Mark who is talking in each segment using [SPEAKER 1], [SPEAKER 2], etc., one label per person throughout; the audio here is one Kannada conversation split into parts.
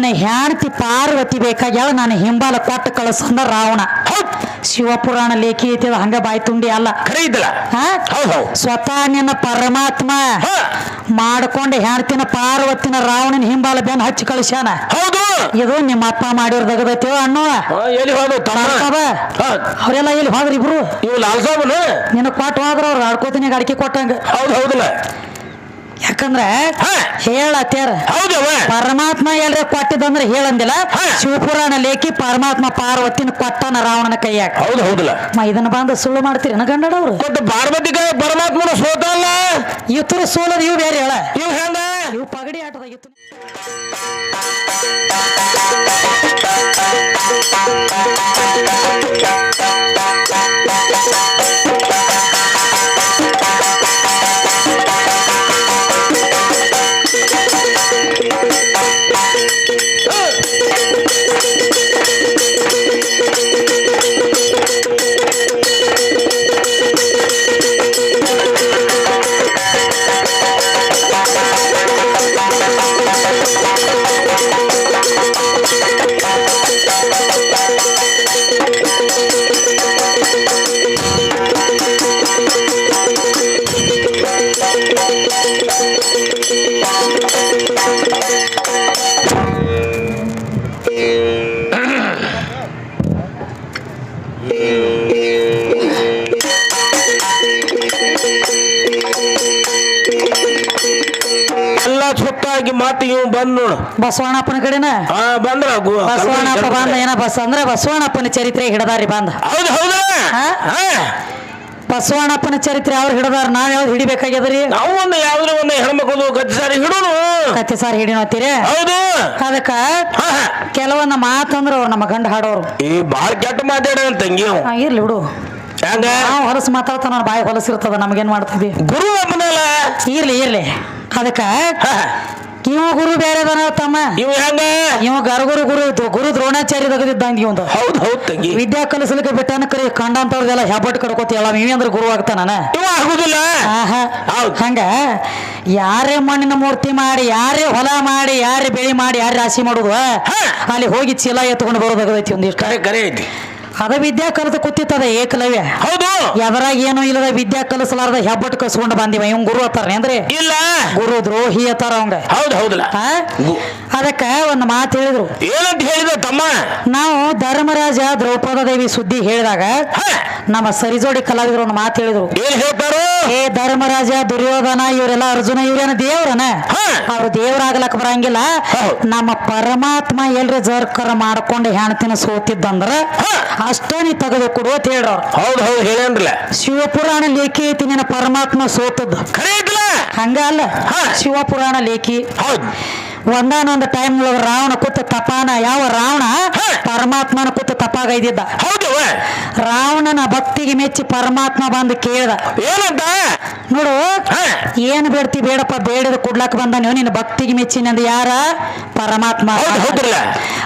[SPEAKER 1] ನಿನ್ನ ಹೆಂಡತಿ ಪಾರ್ವತಿ ಬೇಕಾಗ್ಯಾವ ನಾನು ಹಿಂಬಾಲ ಕೊಟ್ಟು ಕಳಿಸ್ಕೊಂಡ ರಾವಣ. ಶಿವಪುರಾಣ ಲೇಖಿ ಐತಿ ಹಂಗ ಬಾಯಿ ತುಂಡಿ ಅಲ್ಲ. ಹಾ? ಸ್ವತಃ ನಿನ್ನ ಪರಮಾತ್ಮ. ಮಾಡ್ಕೊಂಡು ಹೆಂಡತಿನ ಪಾರ್ವತಿನ ರಾವಣನ ಹಿಂಬಾಲ ಬೆನ್ ಹಚ್ಚಿ ಕಳಿಸ್ಯಾನ.
[SPEAKER 2] ಹೌದು.
[SPEAKER 1] ಇದು ನಿಮ್ಮ ಅಪ್ಪ ಮಾಡಿರ್ ದಗದೈತೇವ ಅನ್ನುವ
[SPEAKER 2] ಹಾ, ಎಲ್ಲಿ ಹೋದ್ರಿ.
[SPEAKER 1] ಅವರೆಲ್ಲ ಇಬ್ರು? ನಿನ್ನ ಕೊಟ್ಟು ಹೋದ್ರ ಅವ್ರು ಆಡ್ಕೋತೀನಿ ಅಡಿಕೆ ಕೊಟ್ಟಂಗ.
[SPEAKER 2] ಹೌದು ಹೌದಲ್ಲ.
[SPEAKER 1] ಯಾಕಂದ್ರ
[SPEAKER 2] ಹಾ.
[SPEAKER 1] ಹೇಳತ್ಯಾರ.
[SPEAKER 2] ಹೌದವ
[SPEAKER 1] ಪರಮಾತ್ಮ ಎಲ್ರ ಕೊಟ್ಟಿದಂದ್ರೆ ಹೇಳಂದಿಲ್ಲ.
[SPEAKER 2] ಹಾ.
[SPEAKER 1] ಶಿವಪುರಾಣ ಲೇಖಿ ಪರಮಾತ್ಮ ಪಾರ್ವತಿನ ಕೊಟ್ಟನ ರಾವಣನ ಕೈಯಾಗ.
[SPEAKER 2] ಹೌದ್ ಹೌದಲ್ಲ.
[SPEAKER 1] ಮ ಇದನ್ನ ಬಂದು ಸುಳ್ಳು ಮಾಡ್ತೀರಿ. ಗಂಡಡವ್ರು
[SPEAKER 2] ಕೊಟ್ಟು ಪಾರ್ವತಿ ಕೈ ಪರಮಾತ್ಮನ ಸೋತಲ್ಲ
[SPEAKER 1] ಇತರ ಸೋಲದ ಇವು ಬೇರೆ ಹೇಳ.
[SPEAKER 2] ಇವ್ ಹೆಂಗ?
[SPEAKER 1] ಇವು ಪಗಡಿ ಆಟದಾಗಿತ್ತು
[SPEAKER 2] ಎಲ್ಲ ಸುತ್ತಾಗಿ ಮಾತು ಇವ್ ಬಂದ್ ನೋಡು.
[SPEAKER 1] ಬಸವಣ್ಣಪ್ಪನ ಕಡೆನ?
[SPEAKER 2] ಹಾ ಬಂದ್ರ
[SPEAKER 1] ಬಸವಣ್ಣಪ್ಪ ಬಂದ ಏನ ಬಸ್ ಅಂದ್ರ ಬಸವಣ್ಣಪ್ಪನ ಚರಿತ್ರೆ ಹಿಡದಾರಿ ಬಂದ.
[SPEAKER 2] ಹೌದು ಹೌದು.
[SPEAKER 1] ಬಸವಣ್ಣಪ್ಪನ ಚರಿತ್ರೆ ಅವ್ರು ಹಿಡದಾರ? ನಾವ್ ಯಾವ್ದು ಹಿಡಿಬೇಕಾಗ್ಯದ್ರಿ?
[SPEAKER 2] ನಾವು ಒಂದು ಯಾವ್ದ್ರ ಒಂದು ಹೆಣ್ಮಕ್ಳು ಗತಿ ಸಾರಿ ಹಿಡೋನು
[SPEAKER 1] ಕತ್ತೆ ಸಾರ್ ಹಿಡಿನೋತೀರಿ
[SPEAKER 2] ಹೌದು.
[SPEAKER 1] ಅದಕ್ಕ
[SPEAKER 2] ಹಾ, ಹಾ.
[SPEAKER 1] ಕೆಲವೊಂದು ಮಾತಂದ್ರ ಅವ್ರು ನಮ್ಮ ಗಂಡ ಹಾಡೋರು.
[SPEAKER 2] ಈ ಬಾಳ್ ಕೆಟ್ಟ ಮಾತಾಡ ತಂಗಿ ಅವ.
[SPEAKER 1] ಹಾ, ಇರ್ಲಿ ಬಿಡು.
[SPEAKER 2] ಹೆಂಗ
[SPEAKER 1] ನಾವು ಹೊಲಸು ಮಾತಾಡ್ತಾನ ಅವ್ನ ಬಾಯಿ ಹೊಲಸಿರ್ತದ ನಮಗೇನ್ ಮಾಡ್ತಿದ್ವಿ
[SPEAKER 2] ಗುರು ಅಮ್ಮನಲ್ಲ
[SPEAKER 1] ಇರ್ಲಿ ಇರ್ಲಿ. ಅದಕ್ಕ
[SPEAKER 2] ಹಾ,
[SPEAKER 1] ಇವ ಗುರು ಬೇರೆ ಅದಾನ ತಮ್ಮ.
[SPEAKER 2] ಇವ್ ಹೆಂಗ?
[SPEAKER 1] ಇವ ಗರಗುರು ಗುರು ಗುರು ದ್ರೋಣಾಚಾರ್ಯ ತೆಗೆದಿದ್ದಂಗ ಇವಂದು.
[SPEAKER 2] ಹೌದ್ ಹೌದು ತಂಗಿ.
[SPEAKER 1] ವಿದ್ಯಾ ಕಲಿಸ್ಲಿಕ್ಕೆ ಬಿಟ್ಟನ ಕರಿ ಕಂಡಂತವ್ರದೆಲ್ಲ ಹೆಬ್ಬಟ್ ಕಡ್ಕೋತಿ ಎಲ್ಲ ಇವ ಅಂದ್ರೆ ಗುರು ಆಗ್ತಾನ
[SPEAKER 2] ಇವ ಆಗುದಿಲ್ಲ.
[SPEAKER 1] ಹಂಗ? ಯಾರೇ ಮಣ್ಣಿನ ಮೂರ್ತಿ ಮಾಡಿ ಯಾರೇ ಹೊಲ ಮಾಡಿ ಯಾರೇ ಬೆಳಿ ಮಾಡಿ ಯಾರೇ ರಾಶಿ ಮಾಡುದು. ಅಲ್ಲಿ ಹೋಗಿ ಚೀಲ ಎತ್ಕೊಂಡು ಬರೋದಾಗದೈತಿ ಒಂದಿಷ್ಟು.
[SPEAKER 2] ಕರೆ ಕರೆ ಐತಿ.
[SPEAKER 1] ಅದ ವಿದ್ಯಾ ಕಲಿತ ಕೂತಿತ್ತದ ಏಕಲವ್ಯ.
[SPEAKER 2] ಹೌದು.
[SPEAKER 1] ಎದರಾಗ ಏನೂ ಇಲ್ಲದ ವಿದ್ಯಾ ಕಲಿಸಲಾರ್ದ ಹೆಬ್ಬಟ್ಟು ಕಸ್ಕೊಂಡು ಬಂದಿವ. ಇವ್ ಗುರು ಅತ್ತಾರ ಅಂದ್ರೆ
[SPEAKER 2] ಇಲ್ಲ.
[SPEAKER 1] ಗುರು ದ್ರೋಹಿ ಅತ್ತಾರ ಅವಂಗ.
[SPEAKER 2] ಹೌದು ಹೌದಲ್ಲ.
[SPEAKER 1] ಅದಕ್ಕ ಒಂದು ಮಾತು ಹೇಳಿದ್ರು.
[SPEAKER 2] ಏನಂತ ಹೇಳಿದ ತಮ್ಮ?
[SPEAKER 1] ನಾವು ಧರ್ಮರಾಜ ದ್ರೌಪದ ದೇವಿ ಸುದ್ದಿ ಹೇಳಿದಾಗ ನಮ್ಮ ಸರಿಜೋಡಿ ಕಲಾವಿದರು ಒಂದು ಮಾತು ಹೇಳಿದ್ರು.
[SPEAKER 2] ಏನ್ ಹೇಳ್ತಾರೋ?
[SPEAKER 1] ಏ ಧರ್ಮರಾಜ ದುರ್ಯೋಧನ ಇವರೆಲ್ಲ ಅರ್ಜುನ ಇವರೇನ ದೇವ್ರನ. ಅವ್ರು ದೇವ್ರಾಗ್ಲಕ್ ಬರಂಗಿಲ್ಲ. ನಮ್ಮ ಪರಮಾತ್ಮ ಎಲ್ರಿ ಜರ್ಕರ ಮಾಡ್ಕೊಂಡು ಹೆಣ್ತಿನ ಸೋತಿದ್ದಂದ್ರ. ಅಷ್ಟೇ ನೀ ತೆಗೆದು ಕೊಡು ಅಂತ ಹೇಳ್ರವ್ರು.
[SPEAKER 2] ಹೌದು ಹೌದು ಹೇಳೇನ್ರಲ್ಲ.
[SPEAKER 1] ಶಿವಪುರಾಣ ಲೇಖಿ ಐತಿ ನಿನ್ನ ಪರಮಾತ್ಮ ಸೋತದ್ದು.
[SPEAKER 2] ಖರೆ ಐತಲ್ಲ?
[SPEAKER 1] ಹಂಗ ಅಲ್ಲ
[SPEAKER 2] ಹಾ.
[SPEAKER 1] ಶಿವಪುರಾಣ ಲೇಖಿ.
[SPEAKER 2] ಹೌದ್.
[SPEAKER 1] ಒಂದಾನೊಂದು ಟೈಮ್ ರಾವಣ ಕೂತು ತಪಾನ. ಯಾವ ರಾವಣ?
[SPEAKER 2] ಪರಮಾತ್ಮನ
[SPEAKER 1] ಪರಮಾತ್ಮನ ತಪಾಗ ತಪಾಗೈದಿದ್ದ.
[SPEAKER 2] ಹೌದು
[SPEAKER 1] ರಾವಣನ ಭಕ್ತಿಗೆ ಮೆಚ್ಚಿ ಪರಮಾತ್ಮ ಬಂದು ಕೇಳ್ದ.
[SPEAKER 2] ಏನಂತ?
[SPEAKER 1] ನೋಡು. ಏನ್ ಬೇಡ್ತಿ ಬೇಡಪ್ಪ ಬೇಡದ ಕುಡ್ಲಕ್ ಬಂದ ನೀವು ನಿನ್ನ ಭಕ್ತಿಗೆ ಮೆಚ್ಚಿನಂದ ಯಾರ? ಪರಮಾತ್ಮ.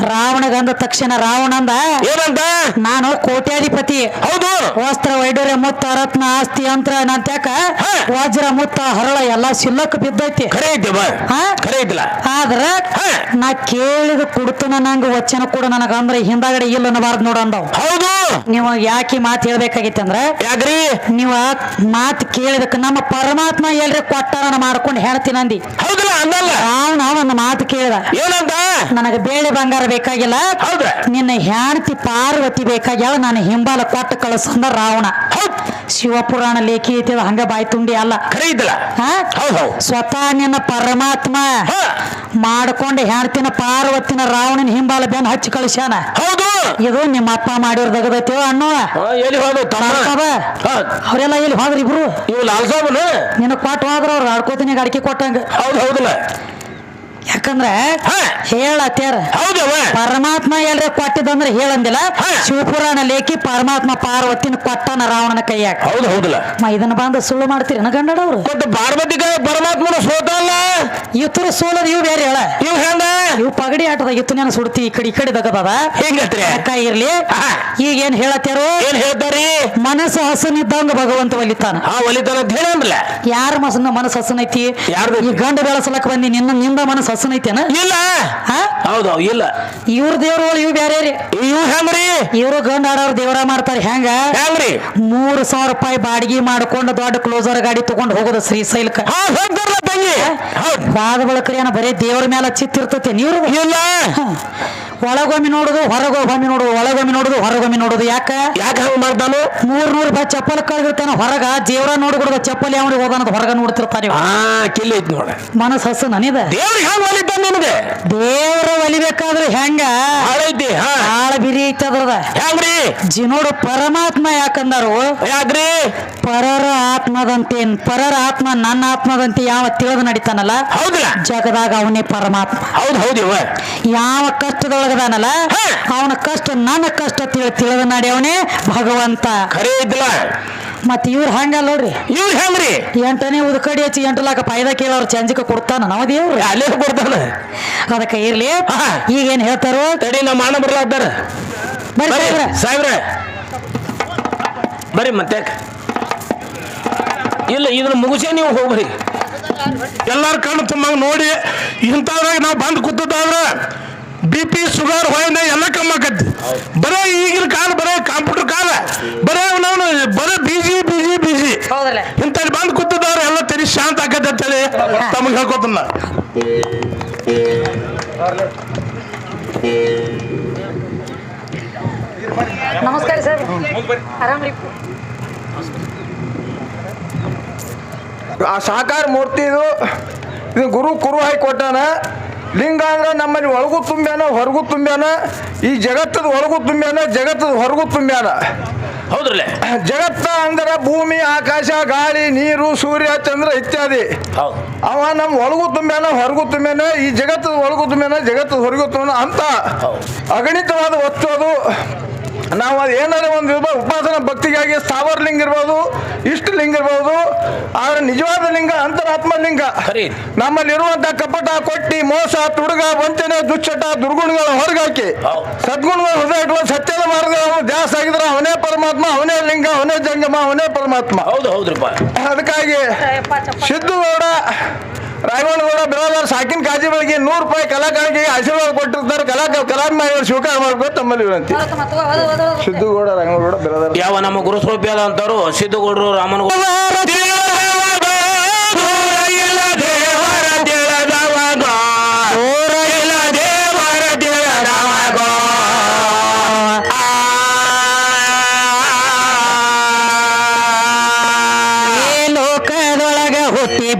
[SPEAKER 1] ರಾವಣಗಂದ ತಕ್ಷಣ ರಾವಣ ಅಂದ.
[SPEAKER 2] ಏನಂತ?
[SPEAKER 1] ನಾನು ಕೋಟ್ಯಾಧಿಪತಿ.
[SPEAKER 2] ಹೌದು.
[SPEAKER 1] ವಸ್ತ್ರ ವೈಡೂರ್ಯ ಮುತ್ತ ರತ್ನ ಆಸ್ತಿ ಯಂತ್ರ ನಂತ್ಯಾಕ. ವಜ್ರ ಮುತ್ತ ಹರಳ ಎಲ್ಲಾ ಸಿಲ್ಲಕ್ ಬಿದ್ದೈತಿ.
[SPEAKER 2] ಕರೆ ಐತಿ
[SPEAKER 1] ಹಾ?
[SPEAKER 2] ಐತಲ್ಲ.
[SPEAKER 1] ಆದ್ರ. ನಾ ಕೇಳಿದ ಕುಡ್ತು ನಂಗ ವಚನ ಕೂಡ ನನಗ ಅಂದ್ರೆ ಹಿಂದಾಗಡೆ ಇಲ್ಲ ಅನ್ನಬಾರ್ದು ನೋಡ ಅಂದವ್.
[SPEAKER 2] ಹೌದು.
[SPEAKER 1] ನೀವು ಯಾಕೆ ಮಾತು ಹೇಳ್ಬೇಕಾಗಿತ್ತು ಅಂದ್ರೆ
[SPEAKER 2] ಯಾಕ್ರಿ?
[SPEAKER 1] ನೀವ ಮಾತು ಕೇಳಿದಕ್ಕೆ ನಮ್ಮ ಪರಮಾತ್ಮ ಎಲ್ರಿ ಕೊಟ್ಟಾರನ ಮಾಡ್ಕೊಂಡು ಹೇಳ್ತೀನಂದಿ
[SPEAKER 2] ಹೌದಲ್ಲ ಅಂದಲ್ಲ
[SPEAKER 1] ಅವನ ಒಂದು ಮಾತು ಕೇಳಿದ.
[SPEAKER 2] ಏನಂತ?
[SPEAKER 1] ನನಗೆ ಬೇಳೆ ಬಂಗಾರ ಬೇಕಾಗಿಲ್ಲ.
[SPEAKER 2] ಹೌದ್ರ?
[SPEAKER 1] ನಿನ್ನ ಹೆಂಡತಿ ಪಾರ್ವತಿ ಬೇಕಾಗ್ಯಾವ ನಾನು ಹಿಂಬಾಲ ಕೊಟ್ಟು ಕಳಿಸಂದ ರಾವಣ. ಶಿವಪುರಾಣ ಲೇಖಿ ಐತಿ ಹಂಗ ಬಾಯಿ ತುಂಡಿ ಅಲ್ಲ. ಸ್ವತಃ ನಿನ್ನ ಪರಮಾತ್ಮ. ಮಾಡ್ಕೊಂಡು ಹೆಣ್ತಿನ ಪಾರ್ವತಿನ ರಾವಣನ ಹಿಂಬಾಲ ಬೆನ್ ಹಚ್ಚಿ ಕಳಿಸ್ಯಾನ.
[SPEAKER 2] ಹೌದು.
[SPEAKER 1] ಇದು ನಿಮ್ಮ ಅಪ್ಪ ಮಾಡಿರ್ ದಗದೈತೇವ
[SPEAKER 2] ಅಣ್ಣ? ಎಲ್ಲಿ ಹೋದ.
[SPEAKER 1] ಅವರೆಲ್ಲ ಇಲ್ಲಿ ಹೋದ್ರಿ ಇಬ್ರು?
[SPEAKER 2] ಇವು ಲಾಲ್ ಸಾಬನ
[SPEAKER 1] ನಿನ್ನ ಕೊಟ್ಟು ಹೋದ್ರ ಅವ್ರು ಆಡ್ಕೋತೀನಿ ಅಡಿಕೆ ಕೊಟ್ಟಂಗ.
[SPEAKER 2] ಹೌದು ಹೌದಲ್ಲ.
[SPEAKER 1] ಯಾಕಂದ್ರ
[SPEAKER 2] ಹೇಳತ್ತಾರ
[SPEAKER 1] ಹೇಳತ್ಯಾರ.
[SPEAKER 2] ಹೌದವ
[SPEAKER 1] ಪರಮಾತ್ಮ ಎಲ್ರ ಕೊಟ್ಟಿದಂದ್ರ ಹೇಳಂದಿಲ್ಲ. ಶಿವಪುರಾಣ ಲೇಖಿ ಪರಮಾತ್ಮ ಪಾರ್ವತಿನ ಕೊಟ್ಟನ ರಾವಣನ ಕೈಯಾಗ.
[SPEAKER 2] ಹೌದು ಹೌದಲ್ಲ.
[SPEAKER 1] ಇದನ್ನ ಬಂದು ಸುಳ್ಳು ಮಾಡ್ತೀರಿ. ಗಂಡಡವ್ರು
[SPEAKER 2] ಕೊಟ್ಟು ಪಾರ್ವತಿ ಪರಮಾತ್ಮ ಪರಮಾತ್ಮನ ಸೋತಲ್ಲ
[SPEAKER 1] ಇತರ ಸೋಲದ ಇವ್ ಬೇರೆ ಹೇಳ?
[SPEAKER 2] ಇವ್ ಹೆಂಗ?
[SPEAKER 1] ಇವ್ ಪಗಡಿ ಆಟದ ಇತ್ತು ನಾನು ಸುಡ್ತಿ ಈ ಕಡೆ ಈ ಕಡೆ ದಗದದ.
[SPEAKER 2] ಹೆಂಗತ್ರಿ?
[SPEAKER 1] ಅಕ್ಕ ಇರ್ಲಿ. ಈಗ ಏನ್ ಹೇಳತ್ಯಾರು?
[SPEAKER 2] ಏನ್ ಹೇಳ್ತಾರಿ?
[SPEAKER 1] ಮನಸ್ಸು ಹಸನಿದ್ದಂಗ ಭಗವಂತ ಒಲಿತಾನ.
[SPEAKER 2] ಆ ಒಲಿತಾನ ಅಂತ ಹೇಳಂದ್ರಲ್ಲ.
[SPEAKER 1] ಯಾರ ಮಸನ ಮನಸ್ಸು ಹಸನೈತಿ? ಈ ಗಂಡ ಬೆಳಸಲಕ್ಕ ಬಂದಿ ನಿನ್ನ ನಿಂದ ಮನಸ್ಸು ಹಸನೈತೇನ
[SPEAKER 2] ಇಲ್ಲ. ಹೌದು ಇಲ್ಲ.
[SPEAKER 1] ಇವ್ರ ದೇವ್ರ ಇವ್ ಬೇರೆ ರೀ.
[SPEAKER 2] ಇವ್ ಹೆಂಗ್ರಿ?
[SPEAKER 1] ಇವ್ರು ಗಂಡ ಆಡೋರು ದೇವರ ಮಾಡ್ತಾರೆ ಹೆಂಗ?
[SPEAKER 2] ಹೆಂಗ್ರಿ?
[SPEAKER 1] ಮೂರು ಸಾವಿರ ರೂಪಾಯಿ ಬಾಡಿಗೆ ಮಾಡ್ಕೊಂಡು ದೊಡ್ಡ ಕ್ಲೋಸರ್ ಗಾಡಿ ತಗೊಂಡು ಹೋಗೋದು ಶ್ರೀ
[SPEAKER 2] ಹಾ ಹೋಗ್ತಾರಲ್ಲ ತಂಗಿ. ಹೌದ್.
[SPEAKER 1] ಬಾದ ಬಳಕರಿ ಏನ ಬರೀ ದೇವ್ರ ಮೇಲೆ ಚಿತ್ತಿರ್ತೈತಿ ನೀವ್ರು
[SPEAKER 2] ಇಲ್ಲ.
[SPEAKER 1] ಒಳಗೊಮ್ಮೆ ನೋಡುದು ಹೊರಗೊಮ್ಮೆ ನೋಡುದು ಒಳಗೊಮ್ಮೆ ನೋಡುದು ಹೊರಗೊಮ್ಮೆ ನೋಡುದು. ಯಾಕ?
[SPEAKER 2] ಯಾಕೆ ಹಂಗ ಮಾಡ್ತಾನು
[SPEAKER 1] ಮೂರ್ ನೂರು ರೂಪಾಯಿ ಚಪ್ಪಲ್ ಕಳೆದಿರ್ತಾನ ಹೊರಗ ದೇವ್ರ ನೋಡ್ಬಿಡುದ ಚಪ್ಪಲಿ ಯಾವ ಹೋಗೋಣ ಹೊರಗ ನೋಡ್ತಿರ್ತಾನೆ ಆ
[SPEAKER 2] ಹಾ ಕಿಲ್ಲಿ ಐತಿ ನೋಡ.
[SPEAKER 1] ಮನಸ್ ಹಸು ನನಿದ
[SPEAKER 2] ದೇವ್ರಿಗೆ ಹಂಗ ಒಲಿತಾನ ನಿನಗೆ?
[SPEAKER 1] ದೇವ್ರ ಒಲಿಬೇಕಾದ್ರೆ ಹೆಂಗ?
[SPEAKER 2] ಹಾಳೈತಿ ಹಾ.
[SPEAKER 1] ಆಳ ಬಿರಿ ಐತಿ ಅದ್ರದ.
[SPEAKER 2] ಹೆಂಗ್ರಿ
[SPEAKER 1] ಜಿ ನೋಡು ಪರಮಾತ್ಮ ಯಾಕಂದಾರು?
[SPEAKER 2] ಯಾಕ್ರಿ?
[SPEAKER 1] ಪರರ ಆತ್ಮದಂತೆ ಪರರ ಆತ್ಮ ನನ್ನ ಆತ್ಮದಂತೆ ಯಾವ ತಿಳಿದು ನಡಿತಾನಲ್ಲ?
[SPEAKER 2] ಹೌದಿಲ್ಲ
[SPEAKER 1] ಜಗದಾಗ ಅವನೇ ಪರಮಾತ್ಮ.
[SPEAKER 2] ಹೌದು ಹೌದಿವ
[SPEAKER 1] ಯಾವ ಕಷ್ಟದೊಳಗದಾನಲ್ಲ
[SPEAKER 2] ಹಾ.
[SPEAKER 1] ಅವನ ಕಷ್ಟ ನನ್ನ ಕಷ್ಟ ತಿಳಿ ತಿಳಿದ ನಾಡಿ ಅವನೇ ಭಗವಂತ.
[SPEAKER 2] ಖರೆ ಇದ್ದಿಲ್ಲ.
[SPEAKER 1] ಮತ್ ಇವ್ರು ಹಂಗಲ್ಲ ನೋಡ್ರಿ.
[SPEAKER 2] ಇವ್ರು ಹೆಂಗ್ರಿ?
[SPEAKER 1] ಎಂಟನೇ ಉದ್ಕಡಿ ಹಚ್ಚಿ ಎಂಟು ಲಾಕ ಪಾಯ್ದ ಕೇಳೋರು ಚಂಜಕ ಕೊಡ್ತಾನ ನಾವ ದೇವ್ರು
[SPEAKER 2] ಅಲ್ಲೇ ಕೊಡ್ತಾನ.
[SPEAKER 1] ಅದಕ್ಕೆ ಇರ್ಲಿ.
[SPEAKER 2] ಈಗ
[SPEAKER 1] ಈಗೇನ್ ಹೇಳ್ತಾರೋ?
[SPEAKER 2] ತಡಿ ನಮ್ಮ ಅಣ್ಣ ಬರ್ಲಾಗ್ತಾರ
[SPEAKER 1] ಬರ್ರಿ ಸಾಹೇಬ್ರೆ.
[SPEAKER 2] ಬರ್ರಿ ಮತ್ತೆ. ಇಲ್ಲ ಇದನ್ನ ಮುಗಿಸಿ ನೀವು ಹೋಗ್ರಿ.
[SPEAKER 3] ಎಲ್ಲಾರು ಕಣ್ಣು ತುಂಬ ನೋಡಿ ಇಂಥದ್ರಾಗ ನಾವು ಬಂದು ಕೂತದಾದ್ರೆ ಬಿ ಪಿ ಶುಗರ್ ಹೊಯ್ದ ಎಲ್ಲ ಕಮ್ಮಿ ಆಕತಿ ಬರೇ ಈಗಿನ ಕಾಲ ಬರೇ ಕಂಪ್ಯೂಟರ್ ಕಾಲ ಬರೇ ಅವನವನು ಬರೇ ಬಿಜಿ ಬಿಜಿ ಬಿಜಿ ಇಂಥಲ್ಲಿ ಬಂದು ಕೂತಿದ್ದವ್ರು ಎಲ್ಲ ತೆರಿ ಶಾಂತ ಆಕತಿ ಅಂತೇಳಿ ತಮಗೆ ಹೇಳ್ಕೊತನ.
[SPEAKER 1] ನಮಸ್ಕಾರ ಸರ್. ಆರಾಮ್ರಿ
[SPEAKER 4] ಆ ಸಾಕಾರ ಮೂರ್ತಿ ಇದು ಇದು ಗುರು ಕುರು ಹಾಕಿ ಕೊಟ್ಟಾನ. ಲಿಂಗ ಅಂದ್ರೆ ನಮ್ಮಲ್ಲಿ ಒಳಗೂ ತುಂಬ್ಯಾನ ಹೊರಗೂ ತುಂಬ್ಯಾನ ಈ ಜಗತ್ತದ ಒಳಗೂ ತುಂಬ್ಯಾನ ಜಗತ್ತದ ಹೊರಗೂ ತುಂಬ್ಯಾನ.
[SPEAKER 2] ಹೌದ್ರಲ್ಲ?
[SPEAKER 4] ಜಗತ್ತ ಅಂದ್ರೆ ಭೂಮಿ ಆಕಾಶ ಗಾಳಿ ನೀರು ಸೂರ್ಯ ಚಂದ್ರ ಇತ್ಯಾದಿ. ಅವ ನಮ್ಮ ಒಳಗೂ ತುಂಬ್ಯಾನ ಹೊರಗೂ ತುಂಬ್ಯಾನ ಈ ಜಗತ್ತದ ಒಳಗೂ ತುಂಬ್ಯಾನ ಜಗತ್ತದ ಹೊರಗೂ ತುಂಬ್ಯಾನ ಅಂತ. ಅಗಣಿತವಾದ ವಸ್ತು ಅದು. ನಾವು ಅದು ಏನಾದ್ರೂ ಒಂದು ಇರ್ಬೋದು ಉಪಾಸನ ಭಕ್ತಿಗಾಗಿ ಸ್ಥಾವರ ಲಿಂಗ ಇರ್ಬೋದು ಇಷ್ಟ ಲಿಂಗ ಇರ್ಬೋದು ಆದ್ರೆ ನಿಜವಾದ ಲಿಂಗ ಅಂತರಾತ್ಮ ಲಿಂಗ.
[SPEAKER 2] ನಮ್ಮಲ್ಲಿ
[SPEAKER 4] ನಮ್ಮಲ್ಲಿರುವಂತ ಕಪಟ ಕೊಟ್ಟಿ ಮೋಸ ತುಡುಗ ವಂಚನೆ ದುಶ್ಚಟ ದುರ್ಗುಣಗಳ ಹೊರಗಾಕಿ. ಸದ್ಗುಣಗಳ ಹೊಸ ಇಟ್ಕೊಂಡು ಸತ್ಯದ ಮಾರ್ಗ ಜಾಸ್ತಿ ಆಗಿದ್ರೆ ಅವನೇ ಪರಮಾತ್ಮ ಅವನೇ ಲಿಂಗ ಅವನೇ ಜಂಗಮ ಅವನೇ ಪರಮಾತ್ಮ.
[SPEAKER 2] ಹೌದು ಹೌದ್ರಪ್ಪ.
[SPEAKER 4] ಅದಕ್ಕಾಗಿ ಸಿದ್ದುಗೌಡ ರಾಘವನಗೌಡ ಬಿರಾದಾರ್ ಸಾಕಿನ ಕಾಜಿ ಬೆಳಗ್ಗೆ ನೂರು ರೂಪಾಯಿ ಕಲಾಕಾರಿಗೆ ಆಶೀರ್ವಾದ ಕೊಟ್ಟಿರ್ತಾರೆ ಕಲಾ ಕಲಾಭಿಮಾನಿಗಳು ಸ್ವೀಕಾರ ಮಾಡ್ಕೊಂಡು ತಮ್ಮಲ್ಲಿ ವಿನಂತಿ ಸಿದ್ದುಗೌಡ ರಾಘವನಗೌಡ ಬಿರಾದಾರ್
[SPEAKER 2] ಯಾವ ನಮ್ಮ ಗುರು ಸ್ವರೂಪಿಯಾದ ಅಂತಾರು ಸಿದ್ದುಗೌಡರು ರಾಮನಗೌಡ
[SPEAKER 1] ಈ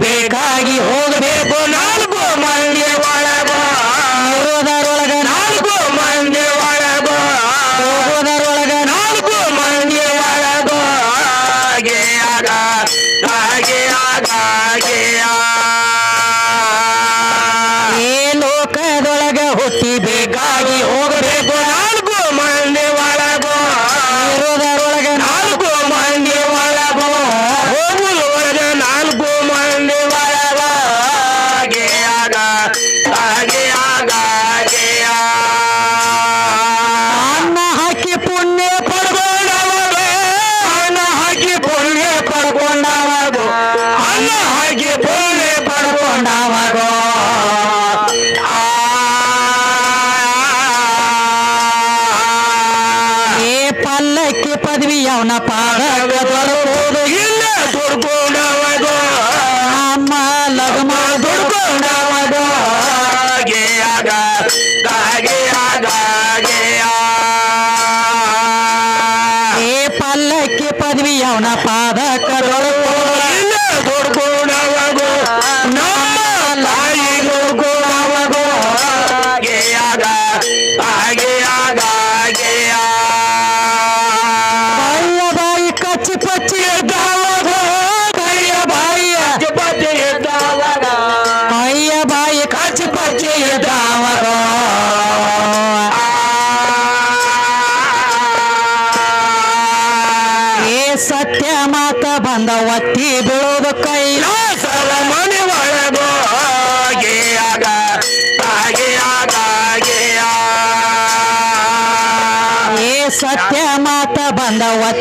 [SPEAKER 1] ಮಾತ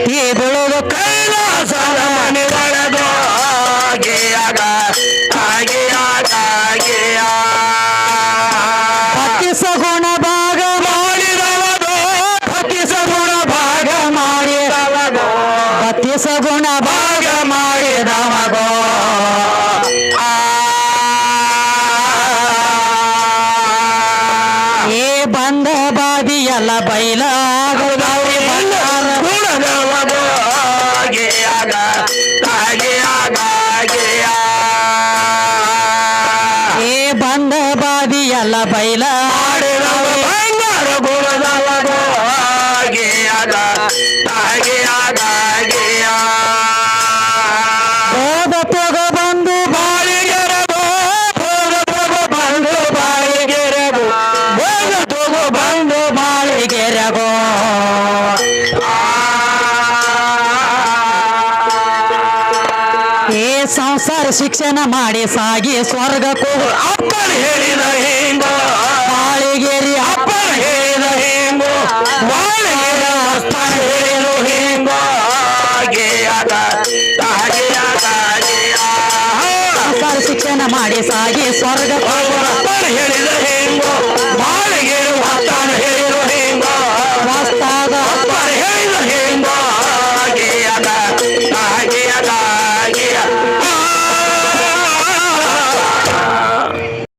[SPEAKER 1] ಶಿಕ್ಷಣ ಮಾಡಿ ಸಾಗಿ ಸ್ವರ್ಗಕ್ಕೂ
[SPEAKER 2] ಅಪ್ಪನ ಹೇಳಿದ